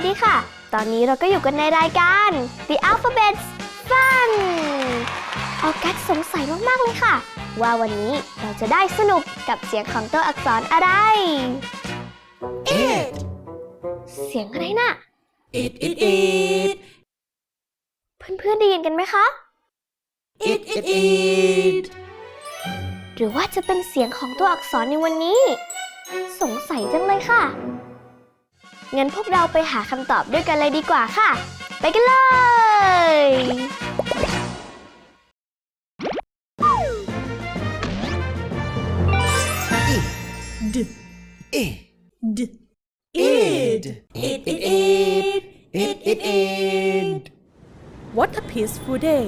วัสดีค่ะ ตอนนี้เราก็อยู่กันในรายการ The Alphabet Fun ออกัสสงสัยมาก ๆ เลยค่ะ ว่าวันนี้เราจะได้สนุกกับเสียงของตัวอักษรอะไร It, เสียงอะไรน่ะ it, it, it, เพื่อน ๆ ได้ยินกันไหมคะ it, it, it. หรือว่าจะเป็นเสียงของตัวอักษรในวันนี้ สงสัยจังเลยค่ะ งั้นพวกเราไปหาคำตอบด้วยกันเลยดีกว่าค่ะ ไปกันเลย D, it, d, id, it, it, it, it, it, it. What a peaceful day.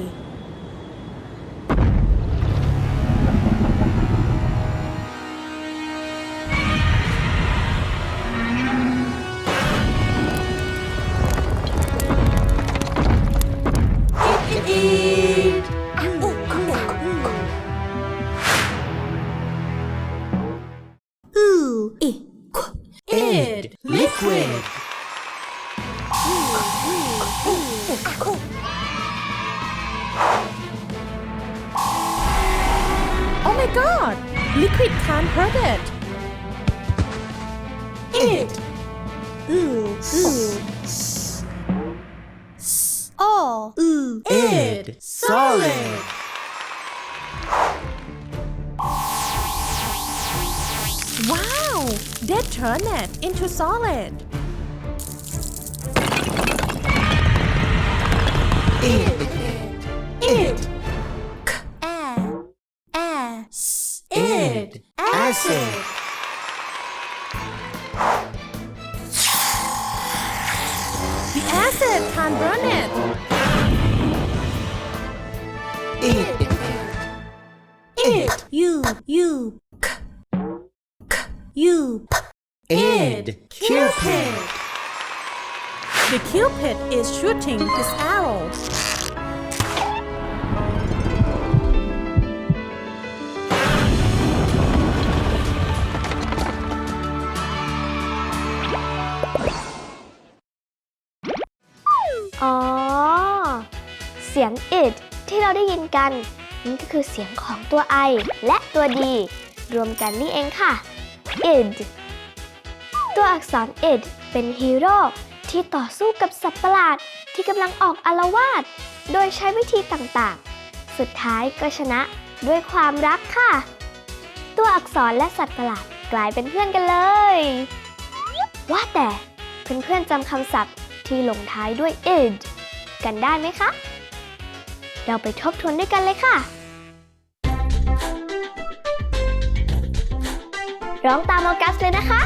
My god! Liquid can't hurt it. It, Ooh, ooh. Oh, ooh. id, solid. Wow! They turn it into solid. It, it, Air, Blessed Tom Burnett. กันนั่ก็คือเสียงของตัว i และตัว d รวมกันนี่เองค่ะ id ตัวอักษร id เป็นฮีโร่ที่ต่อสู้กับสัตว์ประหลาดที่กำลังออกอารวาสโดยใช้วิธีต่างๆ สุดท้ายก็ชนะด้วยความรักค่ะ ตัวอักษรและสัตว์ประหลาดกลายเป็นเพื่อนกันเลย ว่าแต่เพื่อนๆจำคำศัพท์ที่ลงท้ายด้วย id กันได้ไหมคะ เราไปทบทวนด้วยกันเลยค่ะ ร้องตามออกัสเลยนะคะ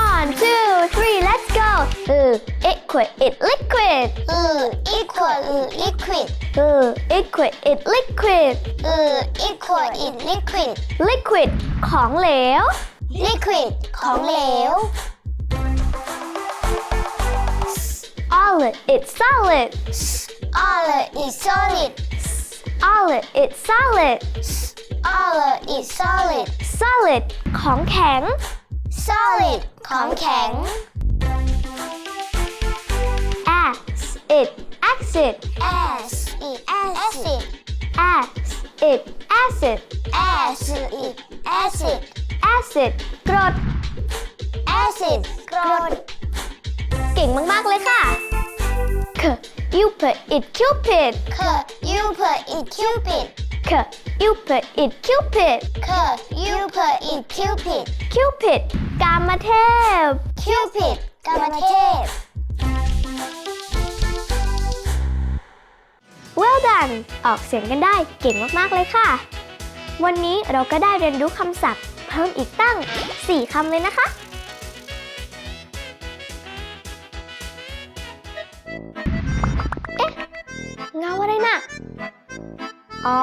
one two three let's go เออ equal it liquid เออ equal เออ liquid เออ equal it liquid เออ equal in liquid liquid ของเหลว liquid ของเหลว solid it solid all is solid solid it solid all is solid solid ของแข็ง solid ของแข็ง acid acid as is acid acid acid as is acid acid กรด acid กรด เก่งมาก ๆ เลยค่ะ Cupid it Cupid เค you put it cupid Cupid it Cupid เค you put it cupid Cupid กามเทพ cupid กามเทพ Well done ออกเสียงกันได้เก่งมาก ๆ เลยค่ะ วันนี้เราก็ได้เรียนรู้คำศัพท์ เพิ่มอีกตั้ง 4คำเลยนะคะ อ๋อ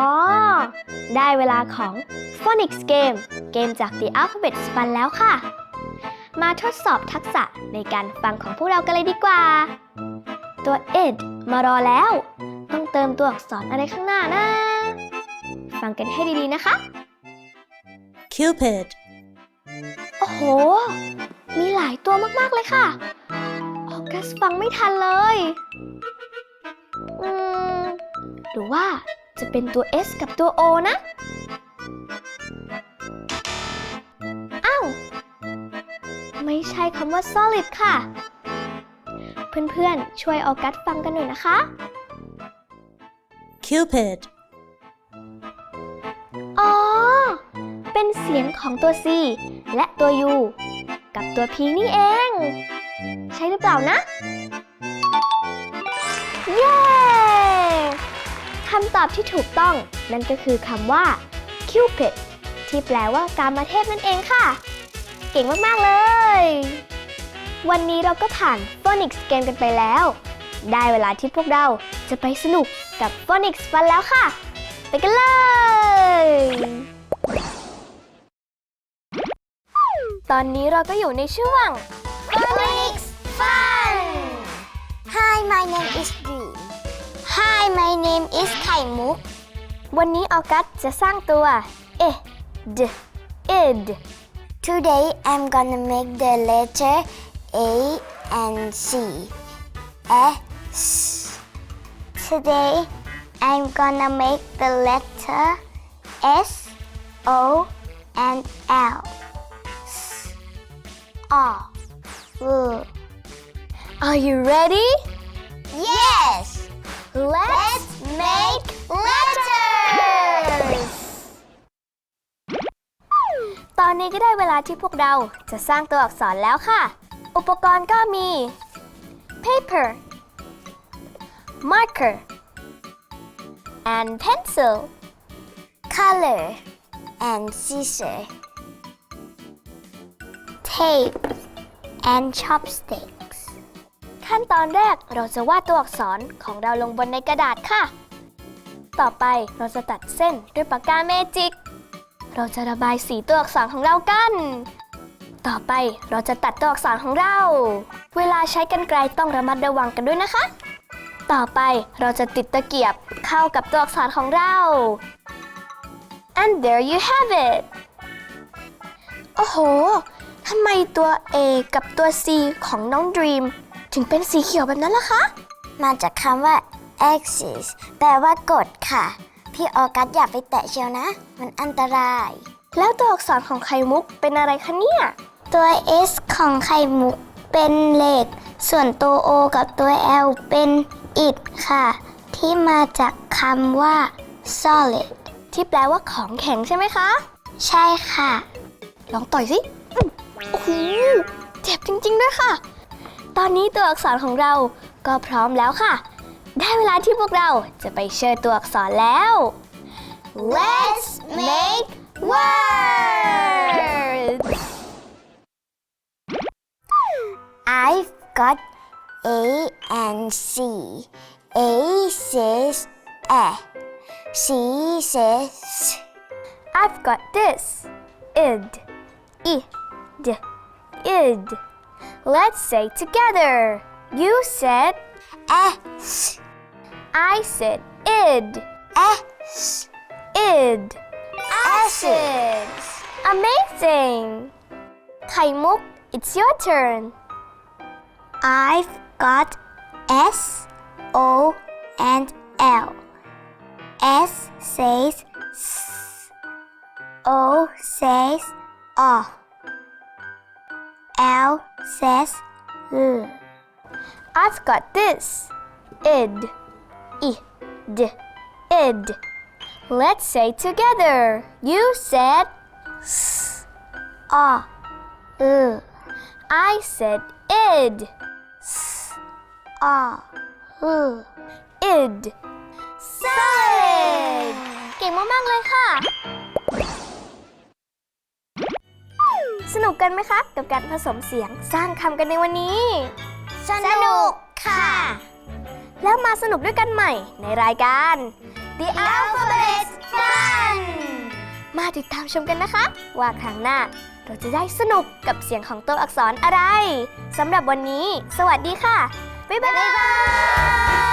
ได้เวลาของ Phonics Game เกมจาก The Alphabet Fun แล้วค่ะ มาทดสอบทักษะในการฟังของพวกเรากันเลยดีกว่า ตัว id มารอแล้ว ต้องเติมตัวอักษรอะไรข้างหน้านะ ฟังกันให้ดีๆนะคะ Cupid. โอ้โห มีหลายตัวมากๆเลยค่ะ ออกัสฟังไม่ทันเลย อืม หรือว่า จะเป็นตัว S กับตัว O นะ อ้าว ไม่ใช่คำว่า solid ค่ะ เพื่อนๆ ช่วยออกัสฟังกันหน่อยนะคะ Cupid, อ๋อ เป็นเสียงของตัว C และตัว U กับตัว P นี่เอง ใช่หรือเปล่านะ เย้คำต อบที่ถูกต้อง นั่นก็คือคำว่า Cupid ที่แปลว่าการมาเทพนั่นเองค่ะ เก่งมาก ๆ เลย วันนี้เราก็ผ่าน Phonics เกมกันไปแล้ว ได้เวลาที่พวกเราจะไปสนุกกับ Phonics ฟันแล้วค่ะ ไปกันเลย ตอนนี้เราก็อยู่ในช่วง Phonics Fun Hi my name is Dream Hi my name is ไข่มุก วันนี้ออกัสจะสร้างตัว เอ d id Today I'm gonna make the letter A and C. S. Today I'm gonna make the letter S, O, and L. S, R. R. Are you ready Yes! Let's make letters! ตอนนี้ก็ได้เวลาที่พวกเราจะสร้างตัวอักษรแล้วค่ะ อุปกรณ์ก็มี paper marker and pencil color and scissor, tape and chopstick ขั้นตอนแรกเราจะวาดตัวอักษรของเราลงบนในกระดาษค่ะ ต่อไปเราจะตัดเส้นด้วยปากกาเมจิก เราจะระบายสีตัวอักษรของเรากัน ต่อไปเราจะตัดตัวอักษรของเรา เวลาใช้กรรไกรต้องระมัดระวังกันด้วยนะคะ ต่อไปเราจะติดตะเกียบเข้ากับตัวอักษรของเรา and there you have it โอ้โหทำไมตัว A กับตัว C ของน้อง Dream ถึงเป็นสีเขียวแบบนั้นล่ะคะ มาจากคำว่า axis แปลว่ากดค่ะ พี่ออกัสอย่าไปแตะเชียวนะ มันอันตราย แล้วตัวอักษรของไข่มุกเป็นอะไรคะเนี่ย ตัว S ของไข่มุกเป็นเหล็ก ส่วนตัว O กับตัว L เป็นอิฐค่ะ ที่มาจากคำว่า solid ที่แปลว่าของแข็งใช่ไหมคะ ใช่ค่ะ ลองต่อยสิโอ้โหเจ็บจริงๆด้วยค่ะ ตอนนี้ตัวอักษรของเราก็พร้อมแล้วค่ะ ได้เวลาที่พวกเราจะไปเชิญตัวอักษรแล้ว Let's make words I've got A and C A says eh C says I've got this. Id. I. D. Id. Let's say together. You said, S I said id. S Id. acid Amazing. Kaimuk, it's your turn. I've got S O and L. S says S. O says O. L says L. I've got this. Id. I. D. Id. Let's say together. You said, S. O. L. I said id. S. O. L. Id. Solid เก่งมาก ๆ เลยค่ะ สนุกกันไหมคะ กับการผสมเสียงสร้างคำกันในวันนี้ สนุกค่ะ แล้วมาสนุกด้วยกันใหม่ในรายการ The Alphabet Fun มาติดตามชมกันนะคะ ว่าครั้งหน้าเราจะได้สนุกกับเสียงของตัวอักษรอะไรสำหรับวันนี้ สวัสดีค่ะ บ๊ายบาย